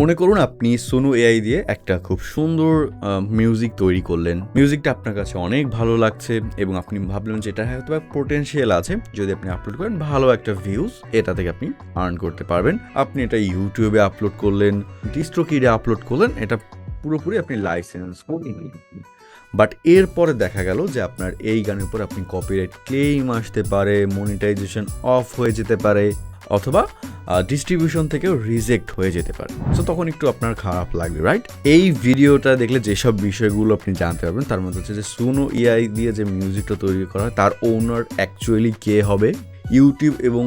মনে করুন আপনি সোনু এআই দিয়ে একটা খুব সুন্দর মিউজিক তৈরি করলেন। মিউজিকটা আপনার কাছে অনেক ভালো লাগছে এবং আপনি ভাবলেন যে এটা হয়তো পোটেনশিয়াল আছে। যদি আপনি আপলোড করেন, ভালো একটা ভিউজ এটা থেকে আপনি আর্ন করতে পারবেন। আপনি এটা ইউটিউবে আপলোড করলেন ডিস্ট্রোকিডে আপলোড করলেন, এটা পুরোপুরি আপনি লাইসেন্স বাট এরপরে দেখা গেল যে আপনার এই গানের উপর আপনি কপিরাইট ক্লেইম আসতে পারে মনিটাইজেশন অফ হয়ে যেতে পারে। অথবা ডিস্ট্রিবিউশন থেকেও রিজেক্ট হয়ে যেতে পারে। সো তখন একটু আপনার খারাপ লাগবে রাইট এই ভিডিওটা দেখলে যেসব বিষয়গুলো আপনি জানতে পারবেন, তার মধ্যে হচ্ছে যে সুনো ইআই দিয়ে যে মিউজিকটা তৈরি করা তার ওনার অ্যাকচুয়ালি কে হবে? ইউটিউব এবং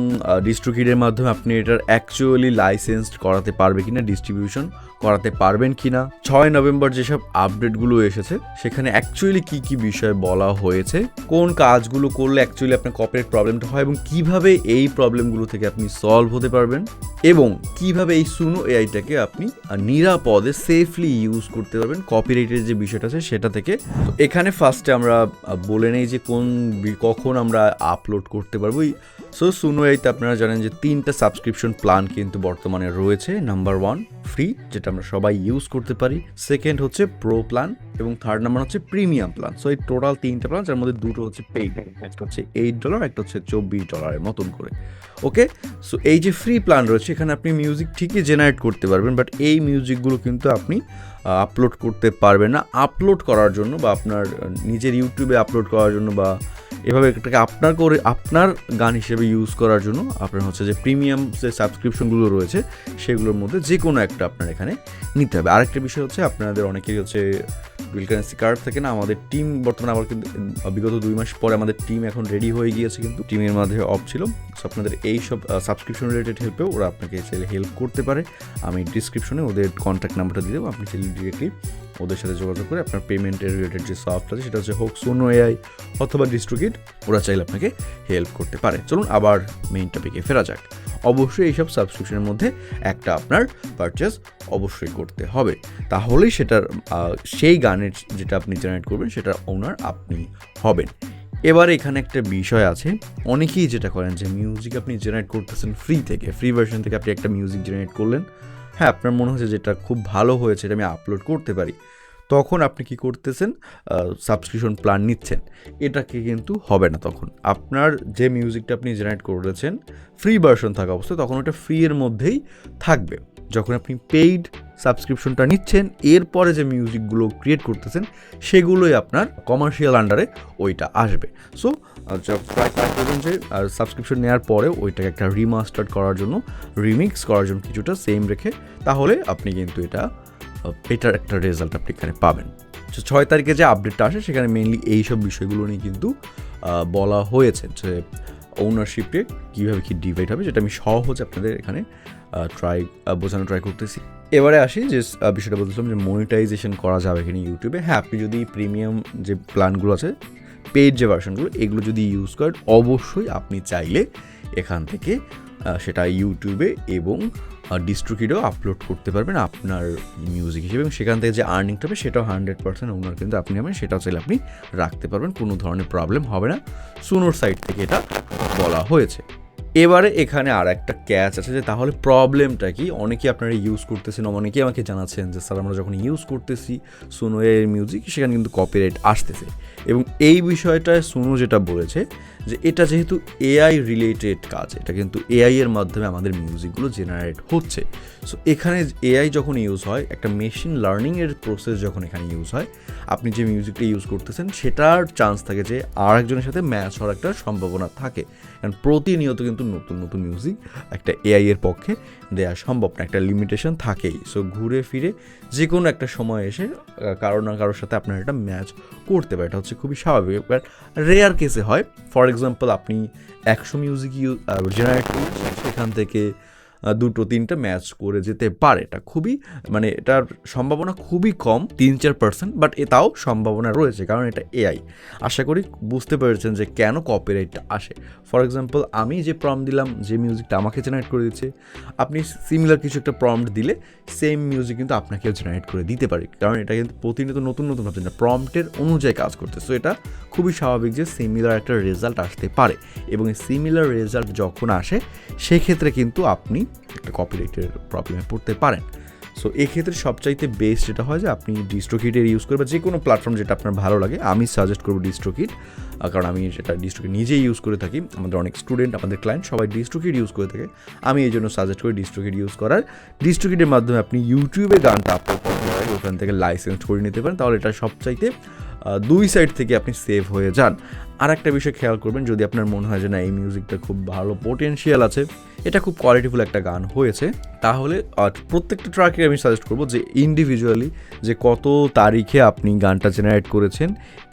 ডিস্ট্রিকিটের মাধ্যমে আপনি এটার অ্যাকচুয়ালি লাইসেন্সড করাতে পারবে কিনা ডিস্ট্রিবিউশন করাতে পারবেন কিনা ছয় নভেম্বর যেসব আপডেটগুলো এসেছে, সেখানে অ্যাকচুয়ালি কি কি বিষয় বলা হয়েছে? কোন কাজগুলো করলে অ্যাকচুয়ালি আপনার কপিরাইট প্রবলেমটা হয় এবং কীভাবে এই প্রবলেমগুলো থেকে আপনি সলভ হতে পারবেন? এবং কীভাবে এই সুনো এআইটাকে আপনি নিরাপদে সেফলি ইউজ করতে পারবেন? কপিরাইটের যে বিষয়টা আছে, সেটা থেকে। তো এখানে ফার্স্টে আমরা বলে নেই যে কোন, কখন আমরা আপলোড করতে পারব। সো সুনো এআইতে আপনারা জানেন যে তিনটা সাবস্ক্রিপশন প্ল্যান কিন্তু বর্তমানে রয়েছে। নাম্বার ওয়ান ফ্রি যেটা আমরা সবাই ইউজ করতে পারি। সেকেন্ড হচ্ছে প্রো প্ল্যান এবং থার্ড নাম্বার হচ্ছে প্রিমিয়াম প্ল্যান সো এই টোটাল তিনটা প্ল্যান যার মধ্যে দুটো হচ্ছে পেইড একটা হচ্ছে এইট ডলার একটা হচ্ছে চব্বিশ ডলারের মতন করে। ওকে সো এই যে ফ্রি প্ল্যান রয়েছে, এখানে আপনি মিউজিক ঠিকই জেনারেট করতে পারবেন বাট এই মিউজিকগুলো কিন্তু আপনি আপলোড করতে পারবে না। আপলোড করার জন্য বা আপনার নিজের ইউটিউবে আপলোড করার জন্য বা এভাবে এটাকে আপনার করে, আপনার গান হিসেবে ইউজ করার জন্য আপনার হচ্ছে যে প্রিমিয়াম যে সাবস্ক্রিপশনগুলো রয়েছে, সেগুলোর মধ্যে যে কোনো একটা আপনার এখানে নিতে হবে। আরেকটা বিষয় হচ্ছে আপনাদের অনেকেই হচ্ছে কারেন্সি কার্ড থেকে না, আমাদের টিম বর্তমানে আবার কিন্তু বিগত দুই মাস পরে আমাদের টিম এখন রেডি হয়ে গিয়েছে কিন্তু টিমের মধ্যে অফ ছিল। আপনাদের এই সব সাবস্ক্রিপশন রিলেটেড হেল্পেও ওরা আপনাকে চাইলে হেল্প করতে পারে। আমি ডিসক্রিপশনে ওদের কন্ট্যাক্ট নাম্বারটা দিয়ে দেবো, আপনি চাইলে ডিরেক্টলি ওদের সাথে যোগাযোগ করে আপনার পেমেন্টের রিলেটেড যে সফট আছে, সেটা হচ্ছে হোক সোনো এআই অথবা ডিস্ট্রিকিট ওরা চাইলে আপনাকে হেল্প করতে পারে। চলুন আবার মেইন টপিকে ফেরা যাক। অবশ্যই এইসব সাবস্ক্রিপশনের মধ্যে একটা আপনার পারচেস অবশ্যই করতে হবে। তাহলেই সেটার সেই গানের যেটা আপনি জেনারেট করবেন, সেটার ওনার আপনি হবেন। এবার এখানে একটা বিষয় আছে। অনেকেই যেটা করেন যে মিউজিক আপনি জেনারেট করতেছেন ফ্রি থেকে ফ্রি ভার্সন থেকে আপনি একটা মিউজিক জেনারেট করলেন। হ্যাঁ আপনার মনে হচ্ছে যেটা খুব ভালো হয়েছে, এটা আমি আপলোড করতে পারি। তখন আপনি কি করতেছেন? সাবস্ক্রিপশন প্ল্যান নিচ্ছেন। এটাকে কিন্তু হবে না তখন। আপনার যে মিউজিকটা আপনি জেনারেট করেছেন ফ্রি ভার্সন থাকা অবস্থায় তখন ওটা ফ্রি এর মধ্যেই থাকবে। যখন আপনি পেইড সাবস্ক্রিপশনটা নিচ্ছেন, এরপরে যে মিউজিকগুলো ক্রিয়েট করতেছেন, সেগুলোই আপনার কমার্শিয়াল আন্ডারে ওইটা আসবে। সো ট্রাই করবেন যে সাবস্ক্রিপশন নেওয়ার পরে ওইটাকে একটা রিমাস্টার করার জন্য রিমিক্স করার জন্য কিছুটা সেম রেখে তাহলে আপনি কিন্তু এটা এটার একটা রেজাল্ট আপনি এখানে পাবেন। ছয় তারিখে যে আপডেটটা আসে, সেখানে মেইনলি এই সব বিষয়গুলো নিয়ে কিন্তু বলা হয়েছে যে ওনারশিপে কীভাবে কী ডিভাইড হবে, যেটা আমি সহজ আপনাদের এখানে ট্রাই বোঝানো ট্রাই করতেছি। এবারে আসি যে বিষয়টা বলছিলাম যে মনিটাইজেশন করা যাবে এখানে ইউটিউবে হ্যাঁ আপনি যদি প্রিমিয়াম যে প্ল্যানগুলো আছে পেড যে ভার্সনগুলো এগুলো যদি ইউজ করেন, অবশ্যই আপনি চাইলে এখান থেকে সেটা ইউটিউবে এবং ডিস্ট্রিকিটেও আপলোড করতে পারবেন আপনার মিউজিক হিসেবে এবং সেখান থেকে যে আর্নিংটা হবে সেটাও হান্ড্রেড পার্সেন্ট ওনার কিন্তু আপনি হবেন সেটাও চাইলে আপনি রাখতে পারবেন, কোনো ধরনের প্রবলেম হবে না। সুনোর সাইড থেকে এটা বলা হয়েছে। এবারে এখানে আর একটা ক্যাচ আছে যে তাহলে প্রবলেমটা কি? অনেকেই আপনারা ইউজ করতেছেন, অনেকেই আমাকে জানাচ্ছেন যে, স্যার, আমরা যখন ইউজ করতেছি সুনো এর মিউজিক সেখানে কিন্তু কপিরাইট আসতেছে। এবং এই বিষয়টায় সুনো যেটা বলেছে যে, এটা যেহেতু এআই রিলেটেড কাজ, এটা কিন্তু এআই এর মাধ্যমে আমাদের মিউজিকগুলো জেনারেট হচ্ছে। সো এখানে এআই যখন ইউজ হয়, একটা মেশিন লার্নিংয়ের প্রসেস যখন এখানে ইউজ হয়, আপনি যে মিউজিকটা ইউজ করতেছেন, সেটার চান্স থাকে যে আর একজনের সাথে ম্যাচ হওয়ার একটা সম্ভাবনা থাকে। কারণ প্রতিনিয়ত কিন্তু নতুন নতুন মিউজিক একটা এআই এর পক্ষে দেওয়া সম্ভব না। একটা লিমিটেশন থাকেই। সো ঘুরে ফিরে যে কোনো একটা সময় এসে কারও না কারোর সাথে আপনার একটা ম্যাচ করতে পারে। এটা হচ্ছে খুবই স্বাভাবিক। বাট রেয়ার কেসে হয়। ফর এক্সাম্পল আপনি একশো মিউজিক ইউ জেনারেট করছেন, সেখান থেকে দুটো তিনটা ম্যাচ করে যেতে পারে। এটা খুবই মানে এটার সম্ভাবনা খুবই কম, তিন চার পার্সেন্ট বাট এটাও সম্ভাবনা রয়েছে, কারণ এটা এআই আশা করি বুঝতে পেরেছেন যে কেন কপিরাইটটা আসে। ফর এক্সাম্পল আমি যে প্রম দিলাম, যে মিউজিকটা আমাকে জেনারেট করে দিচ্ছে, আপনি সিমিলার কিছু একটা প্রম্পট দিলে সেম মিউজিক কিন্তু আপনাকেও জেনারেট করে দিতে পারে, কারণ এটা কিন্তু প্রতিনিয়ত নতুন নতুন ভাবছেন না প্রম্পটের অনুযায়ী কাজ করতে সো এটা খুবই স্বাভাবিক যে সিমিলার একটা রেজাল্ট আসতে পারে, এবং সিমিলার রেজাল্ট যখন আসে, সেক্ষেত্রে কিন্তু আপনি একটা কপিরাইটের প্রবলেমে পড়তে পারেন। সো এক্ষেত্রে সবচাইতে বেস্ট যেটা হয় যে, আপনি ডিস্ট্রোকিটের ইউজ করবেন যে কোনো প্ল্যাটফর্ম যেটা আপনার ভালো লাগে, আমি সাজেস্ট করব ডিস্ট্রোকিট কারণ আমি সেটা ডিস্ট্রোকিট নিজেই ইউজ করে থাকি। আমাদের অনেক স্টুডেন্ট আমাদের ক্লায়েন্ট সবাই ডিস্ট্রোকিট ইউজ করে থাকে। আমি এই জন্য সাজেস্ট করি ডিস্ট্রোকিট ইউজ করার। ডিস্ট্রোকিটের মাধ্যমে আপনি ইউটিউবে গানটা আপলোড করতে পারেন, ওখান থেকে লাইসেন্স করে নিতে পারেন। তাহলে এটা সবচাইতে দুই সাইড থেকে আপনি সেভ হয়ে যান। আর একটা বিষয় খেয়াল করবেন, যদি আপনার মনে হয় যে না, এই মিউজিকটা খুব ভালো পোটেনশিয়াল আছে, এটা খুব কোয়ালিটিফুল একটা গান হয়েছে, তাহলে প্রত্যেকটা ট্র্যাকে আমি সাজেস্ট করব যে ইন্ডিভিজুয়ালি যে কত তারিখে আপনি গানটা জেনারেট করেছেন,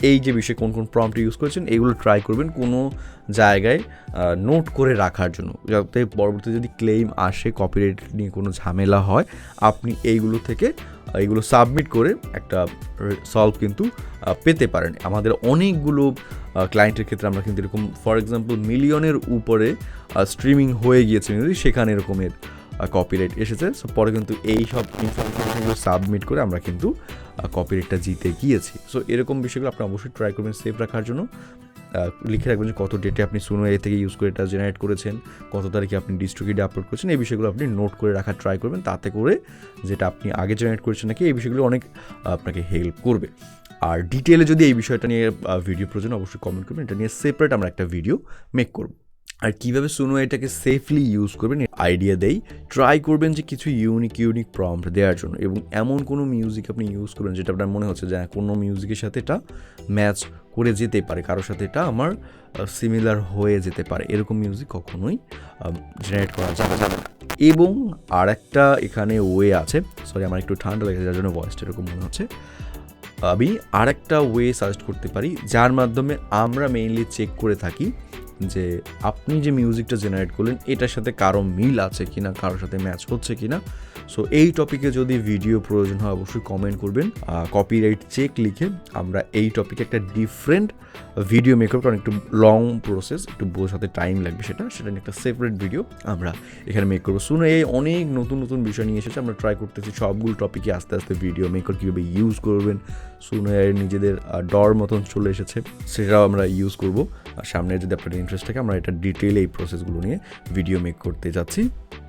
এই যে বিষয়ে কোন কোন প্রম্পট ইউজ করেছেন, এগুলো ট্রাই করবেন কোনো জায়গায় নোট করে রাখার জন্য। যাতে পরবর্তীতে যদি ক্লেম আসে কপিরাইট নিয়ে কোনো ঝামেলা হয়, আপনি এইগুলো থেকে এইগুলো সাবমিট করে একটা সলভ কিন্তু পেতে পারেন। আমাদের অনেকগুলো ক্লায়েন্টের ক্ষেত্রে আমরা কিন্তু এরকম ফর এক্সাম্পল মিলিয়নের উপরে স্ট্রিমিং হয়ে গিয়েছে music, সেখানে এরকমের কপিরাইট এসেছে। সো পরে কিন্তু এই সব ইনফরমেশনগুলো সাবমিট করে আমরা কিন্তু কপিরাইটটা জিতে গিয়েছি। সো এরকম বিষয়গুলো আপনি অবশ্যই ট্রাই করবেন সেভ রাখার জন্য। লিখে রাখবেন যে কত ডেটে আপনি সুনো এ থেকে ইউজ করে এটা জেনারেট করেছেন, কত তারিখে আপনি ডিস্ট্রিকিটে আপলোড করেছেন, এই বিষয়গুলো আপনি নোট করে রাখার ট্রাই করবেন, তাতে করে যেটা আপনি আগে জেনারেট করেছেন নাকি এই বিষয়গুলো অনেক আপনাকে হেল্প করবে। আর ডিটেলে যদি এই বিষয়টা নিয়ে ভিডিও প্রয়োজন, অবশ্যই কমেন্ট করবেন, এটা নিয়ে সেপারেট আমরা একটা ভিডিও মেক করব। আর কীভাবে সুনো এটাকে সেফলি ইউজ করবেন আইডিয়া দেই। ট্রাই করবেন যে কিছু ইউনিক ইউনিক প্রম্পট দেওয়ার জন্য এবং এমন কোনো মিউজিক আপনি ইউজ করবেন যেটা আপনার মনে হচ্ছে যে হ্যাঁ, কোনো মিউজিকের সাথে এটা ম্যাচ করে যেতে পারে কারোর সাথে এটা আমার সিমিলার হয়ে যেতে পারে। এরকম মিউজিক কখনোই জেনারেট করা যাবে যাবে না। এবং আর একটা এখানে ওয়ে আছে সরি আমার একটু ঠান্ডা লেগেছে যার জন্য ভয়েসটা এরকম মনে হচ্ছে। আমি আরেকটা ওয়ে সাজেস্ট করতে পারি যার মাধ্যমে আমরা মেইনলি চেক করে থাকি যে আপনি যে মিউজিকটা জেনারেট করলেন, এটার সাথে কারও মিল আছে কিনা কারোর সাথে ম্যাচ হচ্ছে কিনা সো এই টপিকে যদি ভিডিও প্রয়োজন হয়, অবশ্যই কমেন্ট করবেন। কপিরাইট চেক লিখে আমরা এই টপিকে একটা ডিফারেন্ট ভিডিও মেক করব। কারণ একটু লং প্রসেস একটু বোঝাতে টাইম লাগবে সেটা। সেটা নিয়ে একটা সেপারেট ভিডিও আমরা এখানে মেক করব। শুনে এই অনেক নতুন নতুন বিষয় নিয়ে এসেছে। আমরা ট্রাই করতেছি সবগুলো টপিকে আস্তে আস্তে ভিডিও মেকার কীভাবে ইউজ করবেন। শুনে নিজেদের ডর মতন চলে এসেছে, সেটাও আমরা ইউজ করব। আর সামনে যদি আপনার ইন্টারেস্ট থাকে, আমরা এটা ডিটেলে এই প্রসেসগুলো নিয়ে ভিডিও মেক করতে যাচ্ছি।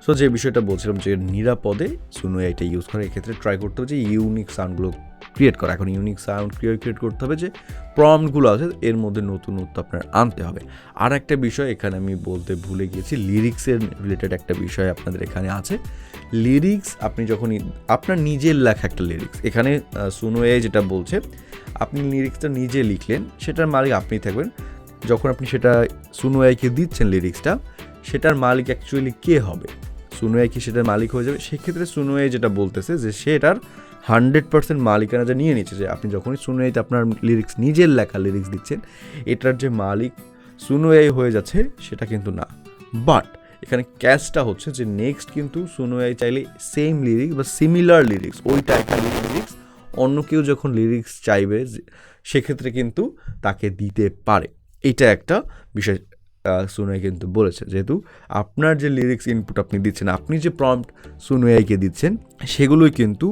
সো যে বিষয়টা বলছিলাম যে নিরাপদে শুনো এটা ইউজ করা, এক্ষেত্রে ট্রাই করতে হবে যে ইউনিক সাউন্ডগুলো ক্রিয়েট করা। এখন ইউনিক সাউন্ড ক্রিয়েট ক্রিয়েট করতে হবে যে প্রম্পটগুলো আছে, এর মধ্যে নতুনত্ব আপনার আনতে হবে। আর একটা বিষয়, এখানে আমি বলতে ভুলে গিয়েছি লিরিক্সের রিলেটেড একটা বিষয় আপনাদের এখানে আছে। লিরিক্স আপনি যখনই, আপনার নিজের লেখা একটা লিরিক্স এখানে সুনোয়ে যেটা বলছে, আপনি লিরিক্সটা নিজে লিখলেন, সেটার মালিক আপনি থাকবেন। যখন আপনি সেটা সুনোয়াইকে দিচ্ছেন লিরিক্সটা সেটার মালিক অ্যাকচুয়ালি কে হবে? সুনোয়াই কি সেটার মালিক হয়ে যাবে? সেক্ষেত্রে সুনোয়াই যেটা বলতেছে যে সেটার হান্ড্রেড পার্সেন্ট মালিকানা যা নিয়ে নিচ্ছে, যে আপনি যখনই সুনোয়াইতে আপনার লিরিক্স নিজের লেখা লিরিক্স দিচ্ছেন, এটার যে মালিক সুনোয়াই হয়ে যাচ্ছে, সেটা কিন্তু না। বাট এখানে ক্যাচটা হচ্ছে যে নেক্সট কিন্তু সুনোয়াই চাইলে সেম লিরিক্স বা সিমিলার লিরিক্স ওই টাইপের লিরিক্স অন্য কেউ যখন লিরিক্স চাইবে সেক্ষেত্রে কিন্তু তাকে দিতে পারে। এটা একটা বিষয় সুনোয়াই কিন্তু বলেছে। যেহেতু আপনার যে লিরিক্স ইনপুট আপনি দিচ্ছেন, আপনি যে প্রম্পট সুনোয়াইকে দিচ্ছেন, সেগুলোই কিন্তু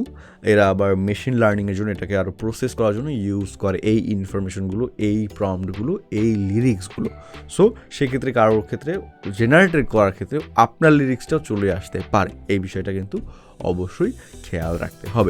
এরা আবার মেশিন লার্নিংয়ের জন্য এটাকে আরও প্রসেস করার জন্য ইউজ করে। এই ইনফরমেশনগুলো এই প্রম্পটগুলো এই লিরিক্সগুলো সো সেক্ষেত্রে কারোর ক্ষেত্রে জেনারেটেড করার ক্ষেত্রে আপনার লিরিক্সটাও চলে আসতে পারে। এই বিষয়টা কিন্তু অবশ্যই খেয়াল রাখতে হবে।